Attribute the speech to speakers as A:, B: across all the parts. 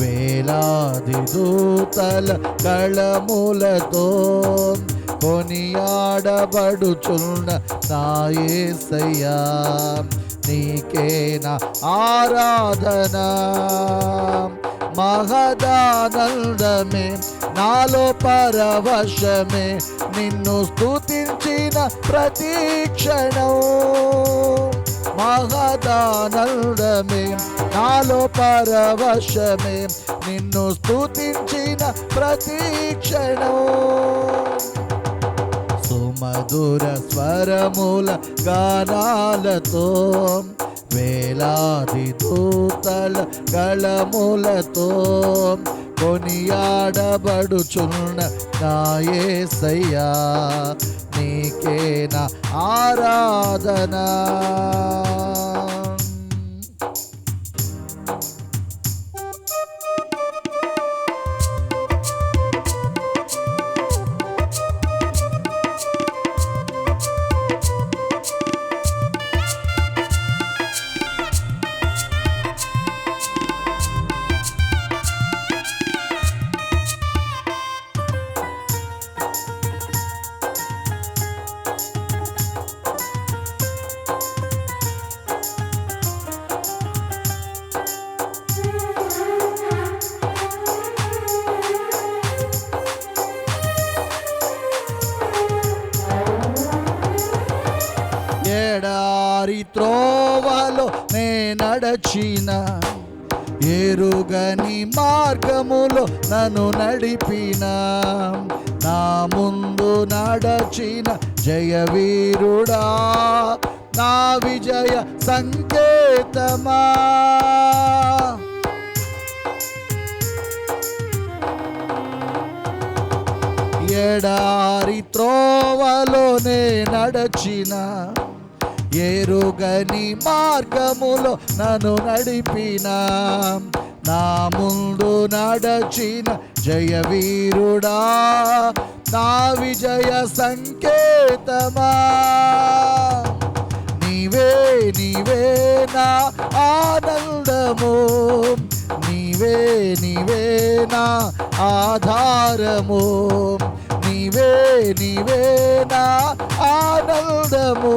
A: వేలాది దూతల కళములతో కొనియాడబడుచున్న నాయసయ్యా నీకే నా ఆరాధన? మహదానందమే నాలో పరవశమే నిన్ను స్తుతించిన ప్రతీక్షణం మహదానందమే నాలో పరవశమే నిన్ను స్తుతించిన ప్రతీక్షణం సుమధుర స్వరముల గానాలతో వేలాది దూతల గళములతో కొనియాడబడుచున్న నాయసయ్యా నీకే నా ఆరాధనా? త్రోవలో నే నడచిన ఎరుగని మార్గములో నన్ను నడిపిన. నా ముందు నడచిన జయవీరుడా నా విజయ సంకేతమా. ఎడారి త్రోవలోనే నడచిన ఎరుగని మార్గములో నన్ను నడిపిన నా ముందు నడచిన జయవీరుడా నా విజయ సంకేతమా. నీవే నీవే నా ఆనందము నీవే నీవే నా ఆధారము నీవే నీవే నా ఆనందము.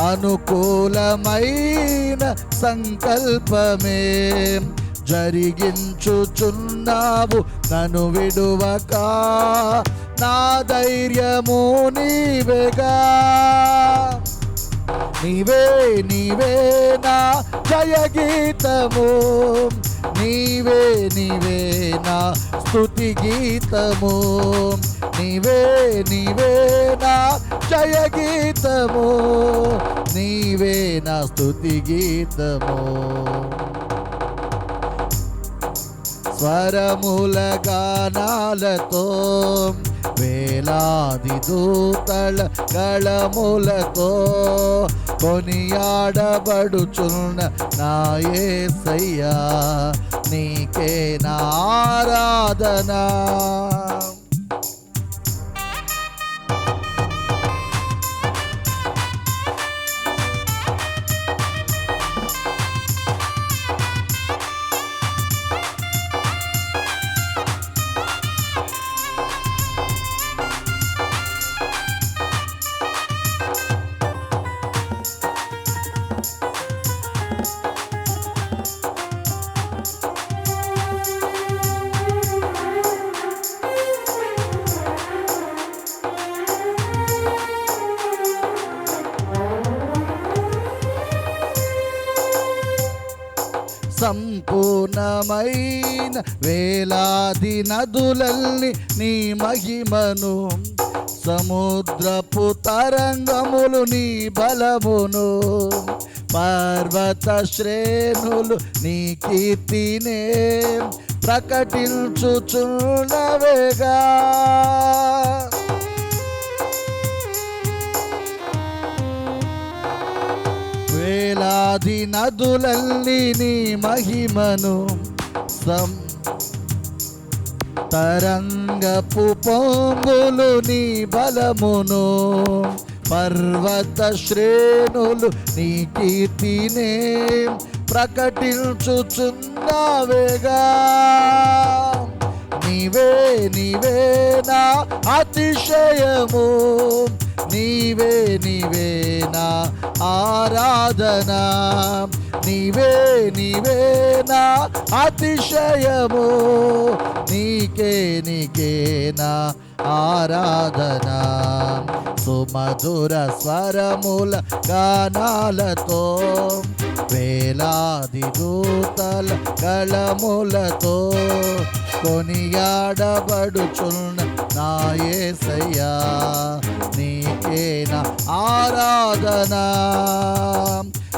A: అనుకూలమైన సంకల్పమే. జరిగించుచున్నావు నను విడువక. నా ధైర్యము నీవేగా. నీవే నీవే నా జయ గీతము నీవే నీవే నా స్తుతి గీతము. నీవే నీవే జయ గీతము నీవే నా స్థుతి గీతము. స్వరముల గానాలతో వేలాది దూతల కళములతో కొనియాడబడుచున్న నాయే సయ్యా నీకే నా ఆరాధనా. సంపూర్ణమైన వేలాది నదులల్ని నీ మహిమను సముద్రపు తరంగములు నీ బలమును పర్వత శ్రేణులు నీ కీర్తినే ప్రకటించుచున్నవేగా. వేలాది నదులల్లి నీ మహిమను సం తరంగపు పొంగులు నీ బలమును పర్వత శ్రేణులు నీ కీర్తినే ప్రకటించుచున్నావేగా. నీవే నీవే నా అతిశయము నీవే నీవే నా ఆరాధనా. నీవే నీవే నా అతిశయము. నీకే నీకే నా ఆరాధన. సుమధుర స్వరముల గానాలతో వేలాది దూతల కళములతో కొనియాడబడుచున్న నాయసయ్యా నీకే నా ఆరాధన.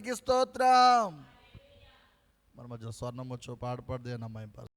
A: దేవునికి స్తోత్రం మన మధ్య స్వర్ణముచ్చు పాడపడదే నమ్మాయి